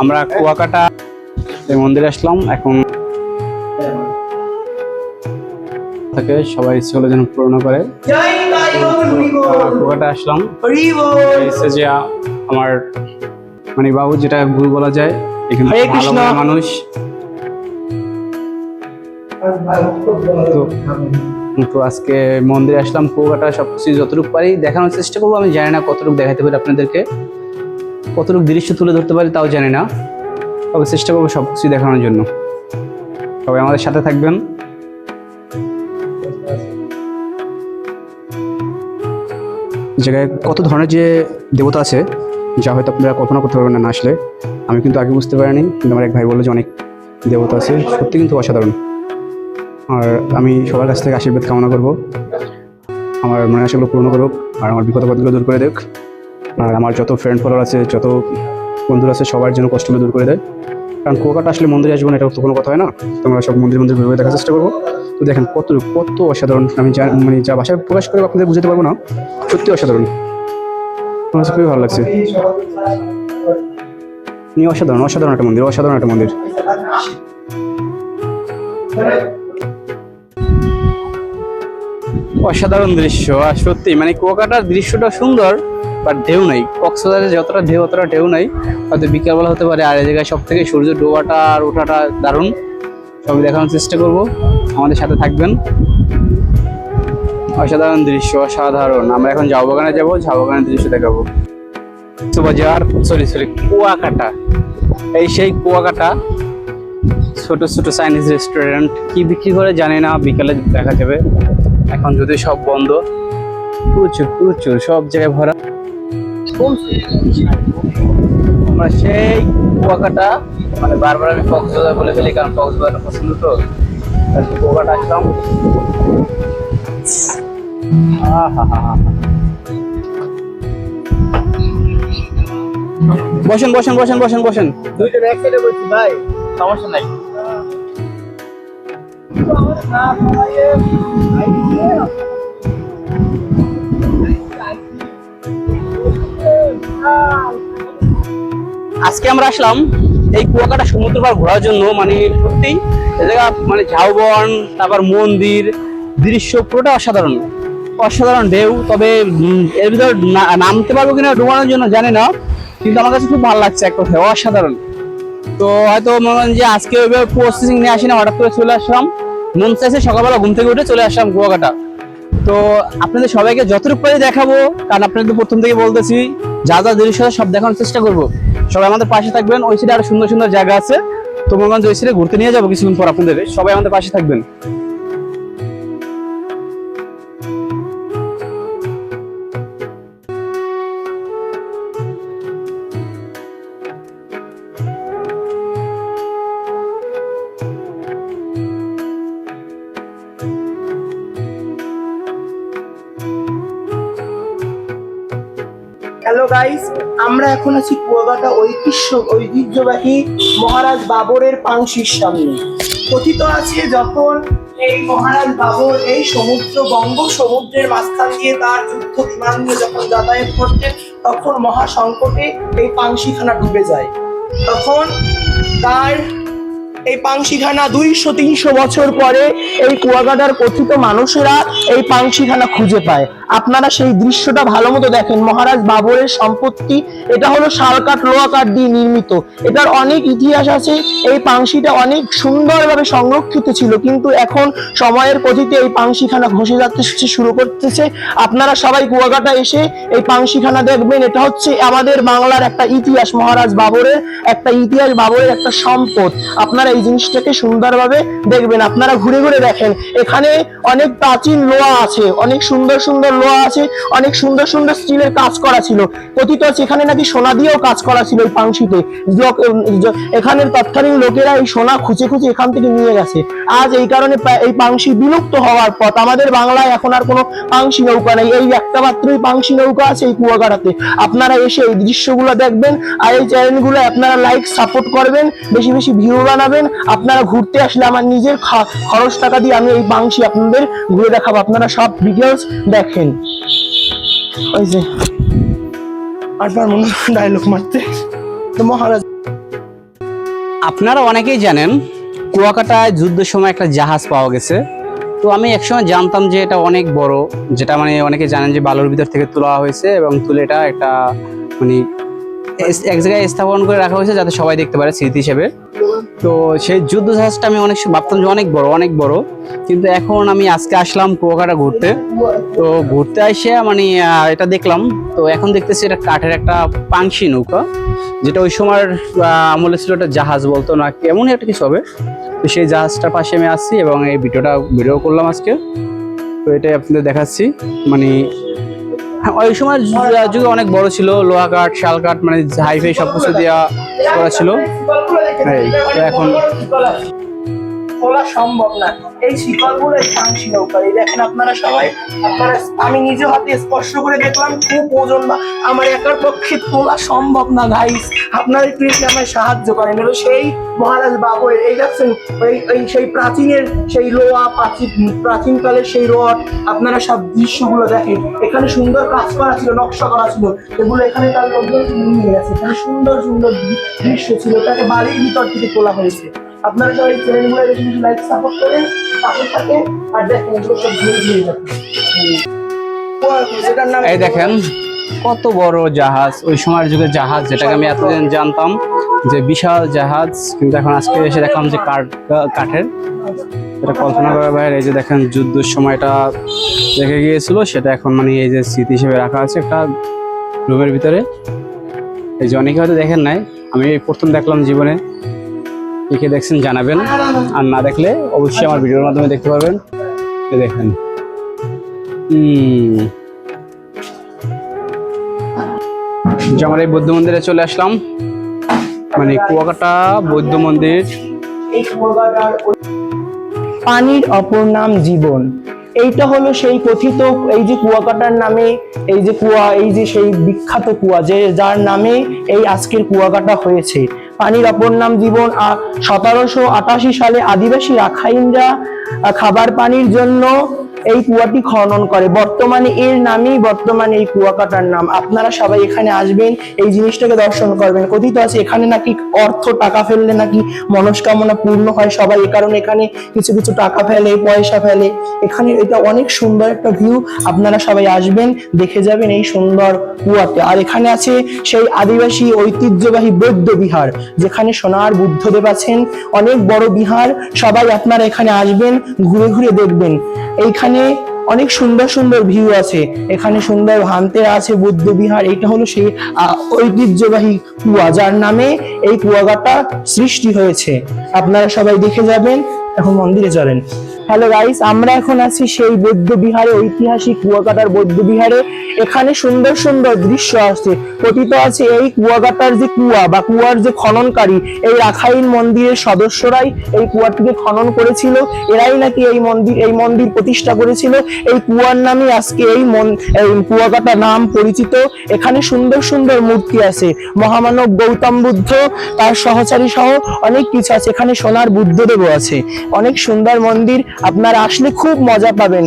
আমরা কুয়াকাটা মন্দিরে আসলাম এখন থেকে সবাই ইচ্ছে হলে যেন পূর্ণ করে। কুয়াকাটা আসলাম। এসে যে আমার মানে বাবু যেটা গুরু বলা যায় এখানে মানুষ। তো আজকে মন্দিরে আসলাম কুয়াকাটা সব কিছু যতটুকু পারি দেখানোর চেষ্টা করব আমি জানি না কতটুকু দেখাতে পারি আপনাদেরকে। কতটুকু দৃশ্য তুলে ধরতে পারি তাও জানি না। তবে চেষ্টা করব সব কিছু দেখানোর জন্য। সবাই আমাদের সাথে থাকবেন। জায়গায় কত ধরনের যে দেবতা আছে, যা হয়তো আপনারা কল্পনা করতে পারবেন না আসলে। আমি কিন্তু আগে বুঝতে পারিনি, কিন্তু আমার এক ভাই বলল যে অনেক দেবতা আছে, সত্যি কিন্তু অসাধারণ। আর আমি সবার কাছ থেকে আশীর্বাদ কামনা করব। আমার মনে আশাগুলো পূর্ণ করুক, আর আমার বিপদপদগুলো দূর করে দেখ আর আমার যত ফ্রেন্ড ফলোয়ার আছে, যত বন্ধুরা আছে, সবার জন্য কষ্টগুলো দূর করে দেয়। কারণ কুয়াকাটা আসলে মন্দিরে আসব না এটা তো কোনো কথা হয় না। তোমরা সব মন্দির মন্দির ভেবে দেখার চেষ্টা করব। তো দেখেন, কত কত অসাধারণ, আমি যা মানে যা ভাষায় প্রকাশ করে আপনাদের বুঝতে পারব না, সত্যি অসাধারণ। আমার খুবই ভালো লাগছে। নিয়ে অসাধারণ অসাধারণ একটা মন্দির, অসাধারণ একটা মন্দির। অসাধারণ দৃশ্য, আর সত্যি মানে কুয়াকাটার দৃশ্যটা সুন্দর। বাট ঢেউ নাই। কক্সবাজারে যতটা ঢেউ, অতটা ঢেউ নাই। হয়তো বিকালবেলা হতে পারে, আর এই জায়গায় সব থেকে সূর্য ডোবাটা আর ওঠাটা দারুণ। সবই দেখানোর চেষ্টা করব। আমাদের সাথে থাকবেন। অসাধারণ দৃশ্য, অসাধারণ। আমরা এখন ঝাউ বাগানে যাব ঝাউ বাগানের দৃশ্য দেখাবো। বাজার সরি সরি, কুয়াকাটা। এই সেই কুয়াকাটা, ছোট ছোট চাইনিজ রেস্টুরেন্ট। কি বিক্রি করে জানি না, বিকালে দেখা যাবে। এখন যদি সব বন্ধ, প্রচুর প্রচুর, সব জায়গায় ভরা। আমরা সেই কুয়াকাটা মানে বারবার আমি কক্সবাজার বলে ফেলি কারণ কক্সবাজার পছন্দ তো কুয়াকাটা আসলাম। বসেন বসেন বসেন বসেন বসেন। দুইজন এক সাইডে বলছি ভাই। সমস্যা নাই। আজকে আমরা আসলাম এই কুয়াকাটা সমুদ্র পার ঘোরার জন্য মানে সত্যি জায়গা মানে ঝাউবন, তারপর মন্দির, দৃশ্য পুরোটা অসাধারণ। অসাধারণ ঢেউ, তবে এর ভিতর নামতে পারব কিনা ডুবানোর জন্য জানি না, কিন্তু আমার কাছে খুব ভালো লাগছে এক কথায়, অসাধারণ। তো হয়তো মনে করেন যে আজকে ওইভাবে প্রসেসিং নিয়ে আসি না হঠাৎ করে চলে আসলাম। মন চাইছে সকালবেলা ঘুম থেকে উঠে চলে আসলাম কুয়াকাটা। তো আপনাদের সবাইকে যতটুকু পারি দেখাবো, কারণ আপনাদের প্রথম থেকে বলতেছি যা যা জিনিস আছে সব দেখানোর চেষ্টা করব। সবাই আমাদের পাশে থাকবেন। ওই সাইডে আরও সুন্দর সুন্দর জায়গা আছে। তো মনে ওই সাইডে ঘুরতে নিয়ে যাব কিছুদিন পর আপনাদের। সবাই আমাদের পাশে থাকবেন। এখন আছি কুয়াকাটা ঐতিহ্য, ঐতিহ্যবাহী মহারাজ বাবরের পাংশির সামনে। কথিত আছে যখন এই মহারাজ বাবর এই সমুদ্র, বঙ্গ সমুদ্রের মাঝখান দিয়ে তার যুদ্ধ বিমান নিয়ে যখন যাতায়াত করতেন, তখন মহা সংকটে এই পাংশিখানা ডুবে যায়। তখন তার এই পাংশিখানা দুইশো, তিনশো বছর পরে এই কুয়াকাটার কথিত মানুষেরা এই পাংশিখানা খুঁজে পায়। আপনারা সেই দৃশ্যটা ভালো মতো দেখেন। মহারাজ বাবরের সম্পত্তি, এটা হলো শালকাঠ লোহাকাঠ দিয়ে নির্মিত। এটার অনেক ইতিহাস আছে, এই পাংশিটা অনেক সুন্দরভাবে সংরক্ষিত ছিল, কিন্তু এখন সময়ের গতিতে এই পাংশিখানা ঘষে যাচ্ছে শুরু করতেছে। আপনারা সবাই কুয়াকাটা এসে এই পাংশিখানা দেখবেন, এটা হচ্ছে আমাদের বাংলার একটা ইতিহাস, মহারাজ বাবরের একটা ইতিহাস, বাবরের একটা সম্পদ। আপনারা এই জিনিসটাকে সুন্দরভাবে দেখবেন, আপনারা ঘুরে ঘুরে দেখেন। এখানে অনেক প্রাচীন লোহা আছে, অনেক সুন্দর সুন্দর লোহা আছে, অনেক সুন্দর সুন্দর স্টিলের কাজ করা ছিল। কথিত আছে, এখানে নাকি সোনা দিয়েও কাজ করা ছিল এই পাংশিতে। এখানের তৎকালীন লোকেরা এই সোনা খুঁজে খুঁজে এখান থেকে নিয়ে গেছে। আজ এই কারণে এই পাংশি বিলুপ্ত হওয়ার পথ। আমাদের বাংলায় এখন আর কোনো পাংশি নৌকা নেই। এই একটা মাত্রই পাংশি নৌকা আছে এই কুয়াকাটাতে। আপনারা এসে এই দৃশ্যগুলো দেখবেন আর এই চ্যানেলগুলো আপনারা লাইক সাপোর্ট করবেন, বেশি বেশি ভিউ বানাবেন। আপনারা ঘুরতে আসলে আমার নিজের খরচ টাকা দিয়ে আমি এই পাংশি আপনাদের ঘুরে দেখাবো। আপনারা সব ডিটেলস দেখেন। ওই যে আরবার মনে ডায়লগ মারতে। তো মহারাজ আপনারা অনেকেই জানেন, কুয়াকাটায় যুদ্ধের সময় একটা জাহাজ পাওয়া গেছে। তো আমি একসময় জানতাম যে এটা অনেক বড়, যেটা মানে অনেকে জানেন যে বালুর ভিতর থেকে তোলা হয়েছে এবং তুলে এটা একটা মানে এক জায়গায় স্থাপন করে রাখা হয়েছে যাতে সবাই দেখতে পারে স্মৃতি হিসেবে। তো সেই যুদ্ধ জাহাজটা আমি অনেক ভাবতাম যে অনেক বড় অনেক বড়। কিন্তু এখন আমি আজকে আসলাম কুয়াকাটা ঘুরতে। তো ঘুরতে এসে মানে এটা দেখলাম। তো এখন দেখতেছি এটা কাঠের একটা পাংশি নৌকা, যেটা ওই সময়ের আমলে ছিল একটা জাহাজ বলতো না, কেমনই একটা কিছু হবে। তো সেই জাহাজটার পাশে আমি আসছি এবং এই ভিডিওটা, ভিডিও করলাম আজকে। তো এটাই আপনাদের দেখাচ্ছি। মানে ওই সময় যুগে অনেক বড় ছিল, লোহা কাঠ, শাল কাঠ মানে হাইফাই সব কিছু দেওয়া করা ছিল। এখন খোলা সম্ভব না। এই শিকলগুলো ফাংশি নৌকা এই দেখেন আপনারা সবাই, আপনারা, আমি নিজে হাতে স্পর্শ করে দেখলাম, খুব ওজন বা আমার একার পক্ষে তোলা সম্ভব না গাইস আপনারা একটু এসে আমায় সাহায্য করেন। এলো সেই মহারাজ বাবুয়ের এই দেখছেন ওই ওই সেই প্রাচীনের, সেই লোহা প্রাচীন, প্রাচীনকালের সেই রড, আপনারা সব দৃশ্যগুলো দেখেন। এখানে সুন্দর কাজ করা ছিল, নকশা করা ছিল। এগুলো এখানে তার লোকজন নিয়ে গেছে। এখানে সুন্দর সুন্দর দৃশ্য ছিল। তাকে বালির ভিতর থেকে তোলা হয়েছে। আপনারা সবাই চ্যানেলগুলো বেশি বেশি লাইক সাপোর্ট করেন পাশে থাকেন আর দেখেন এগুলো সব ঘুরে ঘুরে যাচ্ছে। এই দেখেন কত বড় জাহাজ। ওই সময়ের যুগের জাহাজ যেটাকে আমি এতদিন জানতাম যে বিশাল জাহাজ কিন্তু এখন আজকে এসে দেখলাম যে কাঠ কাঠের। এটা কল্পনা করার বাইরে এই যে দেখেন যুদ্ধের সময়টা রেখে গিয়েছিল সেটা এখন মানে এই যে স্মৃতি হিসেবে রাখা আছে একটা রুমের ভিতরে। এই যে অনেকে হয়তো দেখেন নাই আমি এই প্রথম দেখলাম জীবনে কে দেখছেন, জানাবেন। আর না দেখলে অবশ্যই আমার ভিডিওর মাধ্যমে দেখতে পারবেন। দেখেন। আমার এই বৌদ্ধ মন্দিরে চলে আসলাম মানে কুয়াকাটা বৌদ্ধ মন্দির। পানির অপর নাম জীবন। এইটা হলো সেই কথিত এই যে কুয়াকাটার নামে, এই যে কুয়া, এই যে সেই বিখ্যাত কুয়া, যে যার নামে এই আজকের কুয়াকাটা হয়েছে। পানির অপর নাম জীবন সতেরোশো আটাশি সালে আদিবাসী রাখাইনরা খাবার পানির জন্য এই কুয়াটি খনন করে। বর্তমানে এর নামই বর্তমানে এই কুয়াকাটার নাম। আপনারা সবাই এখানে আসবেন, এই জিনিসটাকে দর্শন করবেন। কথিত আছে, এখানে নাকি অর্থ টাকা ফেললে নাকি মনস্কামনা পূর্ণ হয়। সবাই এ কারণে এখানে কিছু কিছু টাকা ফেলে, পয়সা ফেলে। এখানে এটা অনেক সুন্দর একটা ভিউ আপনারা সবাই আসবেন, দেখে যাবেন এই সুন্দর কুয়াতে। আর এখানে আছে সেই আদিবাসী ঐতিহ্যবাহী বৌদ্ধ বিহার, যেখানে সোনার বুদ্ধদেব আছেন। অনেক বড় বিহার, সবাই আপনারা এখানে আসবেন, ঘুরে ঘুরে দেখবেন। এইখানে অনেক সুন্দর সুন্দর ভিউ আছে। এখানে সুন্দর ভান্তের আছে, বুদ্ধ বিহার এটা হলো সেই ঐতিহ্যবাহী কুয়া, যার নামে এই কুয়াগাটা সৃষ্টি হয়েছে। আপনারা সবাই দেখে যাবেন, এখন মন্দিরে চলেন। হ্যালো গাইস আমরা এখন আছি সেই বৌদ্ধ বিহারে, ঐতিহাসিক কুয়াকাটার বৌদ্ধ বিহারে। এখানে সুন্দর সুন্দর দৃশ্য আছে। কথিত আছে এই কুয়াকাটার যে কুয়া বা কুয়ার যে খননকারী, এই রাখাইন মন্দিরের সদস্যরাই এই কুয়াটিকে খনন করেছিল। এরাই নাকি এই মন্দির এই মন্দির প্রতিষ্ঠা করেছিল। এই কুয়ার নামে আজকে এই কুয়াকাটা নাম পরিচিত। এখানে সুন্দর সুন্দর মূর্তি আছে। মহামানব গৌতম বুদ্ধ, তার সহচারী সহ অনেক কিছু আছে। এখানে সোনার বুদ্ধদেবও আছে। অনেক সুন্দর মন্দির আপনারা আসলে খুব মজা পাবেন।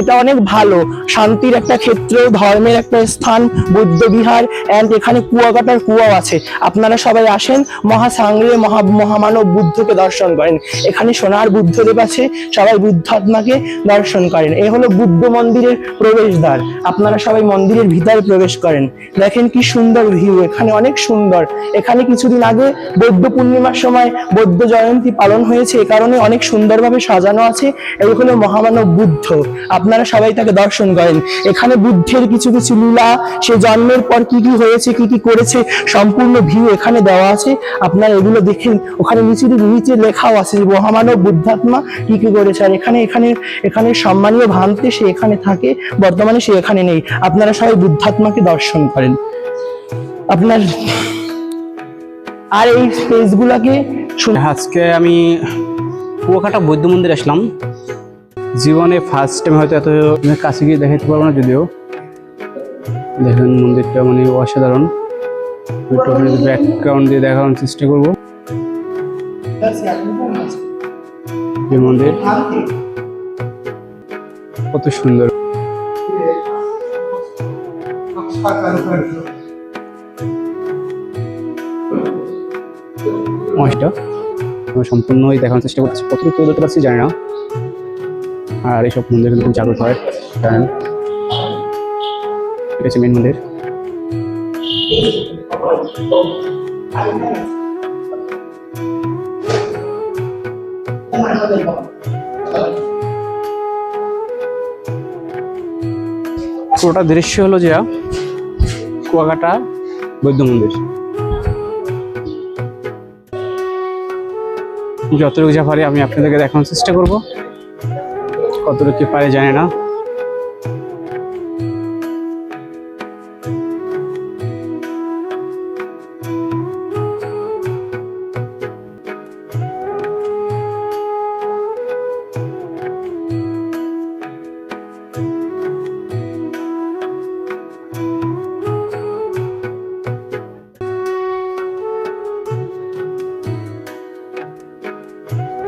এটা অনেক ভালো। শান্তির একটা ক্ষেত্র, ধর্মের একটা স্থান, বৌদ্ধ বিহার অ্যান্ড এখানে কুয়াকাটার কুয়াও আছে। আপনারা সবাই আসেন মহাসাংরে মহা মহামানব বুদ্ধকে দর্শন করেন। এখানে সোনার বুদ্ধদেব আছে, সবাই বুদ্ধাত্মাকে দর্শন করেন। এ হলো বুদ্ধ মন্দিরের প্রবেশদ্বার। আপনারা সবাই মন্দিরের ভিতরে প্রবেশ করেন। দেখেন কি সুন্দর ভিউ এখানে অনেক সুন্দর। এখানে কিছুদিন আগে বৌদ্ধ পূর্ণিমার সময় বৌদ্ধ জয়ন্তী পালন হয়েছে, এ কারণে অনেক সুন্দরভাবে সাজানো আছে। এই হলো মহামানব বুদ্ধ। আপনারা সবাই তাকে দর্শন করেন। এখানে বুদ্ধের কিছু কিছু লীলা, সে জন্মের পর কি কি হয়েছে, কি কি করেছে, সম্পূর্ণ ভিউ এখানে দেওয়া আছে। আপনারা এগুলো দেখেন। ওখানে নিচে নিচে লেখাও আছে যে মহামানব বুদ্ধাত্মা কি কি করেছে। আর এখানে এখানে এখানে সম্মানীয় ভান্তে সে এখানে থাকে, বর্তমানে সে এখানে নেই। আপনারা সবাই বুদ্ধাত্মাকে দর্শন করেন। আপনার আর এই স্পেসগুলোকে আজকে আমি কুয়াকাটা বৌদ্ধ মন্দির আসলাম। জীবনে ফার্স্ট টাইম হয়তো এত কাছে গিয়ে দেখাতে পারব না যদিও। দেখেন মন্দিরটা মানে অসাধারণ। ব্যাকগ্রাউন্ড দিয়ে দেখানোর চেষ্টা করব। এই মন্দির কত সুন্দর। মহেশটা। আমি সম্পূর্ণই দেখানোর চেষ্টা করছি কতটুকু তুলে ধরতে পারছি জানি না। আর এইসব মন্দির কিন্তু জাগ্রত হয় জানেন? এটা মেন মন্দির। পুরোটা দৃশ্য হলো যে কুয়াকাটা বৌদ্ধ মন্দির। যতটুকু যা পারি আমি আপনাদেরকে দেখানোর চেষ্টা করব। কতটুকু পারে জানি না।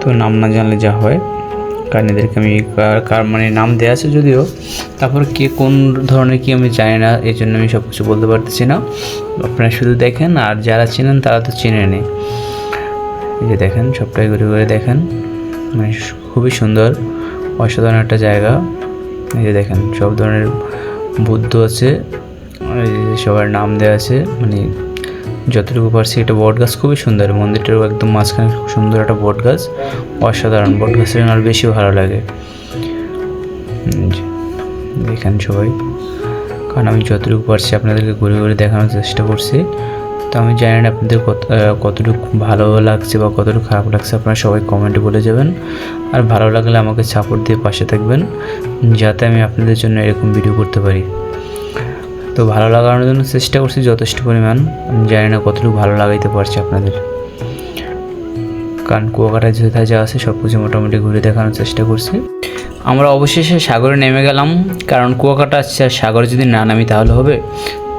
তো নাম না জানলে যা হয়। কারণ এদেরকে আমি কার- মানে নাম দেওয়া আছে যদিও। তারপর কে কোন ধরনের কি আমি জানি না, এই জন্য আমি সব কিছু বলতে পারতেছি না। আপনারা শুধু দেখেন, আর যারা চেনেন তারা তো চেনে নেই। এই যে দেখেন, সবটাই ঘুরে ঘুরে দেখেন। মানে খুবই সুন্দর, অসাধারণ একটা জায়গা। এই যে দেখেন, সব ধরনের বুদ্ধ আছে। সবার নাম দেওয়া আছে মানে যতটুকু পারছি এটা বট গাছ খুবই সুন্দর। মন্দিরটারও একদম মাঝখানে খুব সুন্দর একটা বট গাছ। অসাধারণ। বট গাছের জন্য আরও বেশি ভালো লাগে। দেখেন সবাই। কারণ আমি যতটুকু পারছি আপনাদেরকে ঘুরে ঘুরে দেখানোর চেষ্টা করছি। তো আমি জানি না আপনাদের কত কতটুকু ভালো লাগছে বা কতটুকু খারাপ লাগছে। আপনারা সবাই কমেন্টে বলে যাবেন। আর ভালো লাগলে আমাকে সাপোর্ট দিয়ে পাশে থাকবেন। যাতে আমি আপনাদের জন্য এরকম ভিডিও করতে পারি। তো ভালো লাগানোর জন্য চেষ্টা করছি যথেষ্ট পরিমাণ। আমি জানি না কতটুকু ভালো লাগাইতে পারছি আপনাদের। কারণ কুয়াকাটায় যেথায় যা আছে সব কিছু মোটামুটি ঘুরে দেখানোর চেষ্টা করছি। আমরা অবশেষে সাগরে নেমে গেলাম, কারণ কুয়াকাটা আর সাগরে যদি না নামি তাহলে হবে।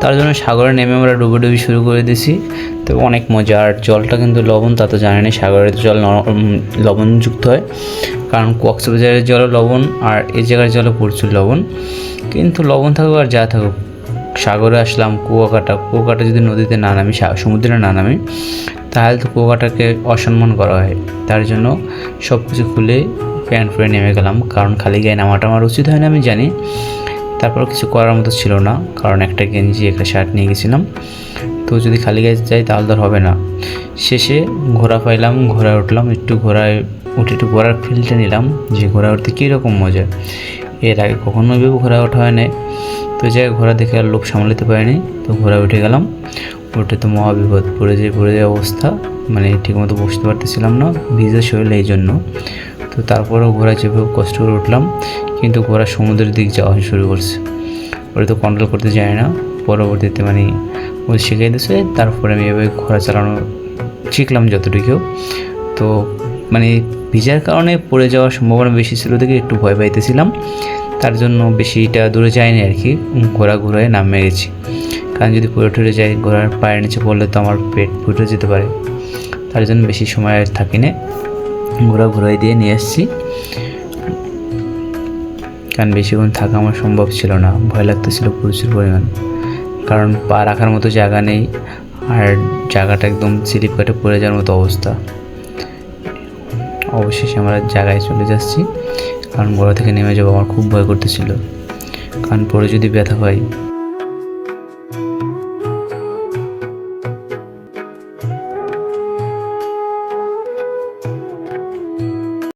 তার জন্য সাগরে নেমে আমরা ডুবে ডুবি শুরু করে দিয়েছি। তো অনেক মজা, আর জলটা কিন্তু লবণ, তা তো জানেনি সাগরের জল ন- লবণযুক্ত হয়। কারণ কক্সবাজারের জলও লবণ, আর এই জায়গার জলও প্রচুর লবণ। কিন্তু লবণ থাকুক আর যা থাকুক সাগরে আসলাম, কুয়াকাটা কুয়াকাটা যদি নদীতে না নামি সমুদ্রে না নামি, তাহলে তো কুয়াকাটাকে অসম্মান করা হয়। তার জন্য সব কিছু খুলে প্যান্ট পরে নেমে গেলাম, কারণ খালি গায়ে নামাটা আমার উচিত হয় না, আমি জানি। তারপর কিছু করার মতো ছিল না, কারণ একটা গেঞ্জি, একটা শার্ট নিয়ে গেছিলাম। তো যদি খালি গায়ে যাই, তাহলে আর হবে না। শেষে ঘোড়া পাইলাম, ঘোড়ায় উঠলাম, একটু ঘোড়ায় উঠে একটু ঘোড়ার ফিলটা নিলাম, যে ঘোড়া উঠতে কীরকম মজা। এর আগে কখনো ভেবে ঘোড়া ওঠা হয় নাই তো যাই ঘোড়া দেখে আর লোভ সামলাতে পারিনি। তো ঘোড়া উঠে গেলাম। উঠে তো মহাবিপদ পড়ে যায় পড়ে যায় অবস্থা। মানে ঠিকমতো বসতে পারতেছিলাম না, ভিজে শরীর এই জন্য। তো তারপরেও ঘোড়া চেপে কষ্ট করে উঠলাম। কিন্তু ঘোড়া সমুদ্রের দিক যাওয়া শুরু করছে। ওটা তো কন্ট্রোল করতে যায় না। পরবর্তীতে মানে ও শিখিয়ে দিয়েছে। তারপরে আমি এভাবে ঘোড়া চালানো শিখলাম যতটুকু তো মানে ভিজার কারণে পড়ে যাওয়ার সম্ভাবনা বেশি ছিল দেখে একটু ভয় পাইতেছিলাম। তার জন্য বেশিটা দূরে যায়নি আর কি ঘোড়া ঘোড়ায় নামে গেছি। কারণ যদি পুরো টুরে যাই ঘোড়ার পায়ের নিচে পড়লে তো আমার পেট ফুটে যেতে পারে। তার জন্য বেশি সময় আর থাকি না ঘোড়া ঘোড়াই দিয়ে নিয়ে এসেছি কারণ বেশিক্ষণ থাকা আমার সম্ভব ছিল না, ভয় লাগতেছিল প্রচুর পরিমাণ। কারণ পা রাখার মতো জায়গা নেই, আর জায়গাটা একদম স্লিপ কাটে পড়ে যাওয়ার মতো অবস্থা। অবশেষে আমরা জায়গায় চলে যাচ্ছি। কারণ ঘোড়া থেকে নেমে যাব আমার খুব ভয় করতেছিল। কারণ পরে যদি ব্যথা হয়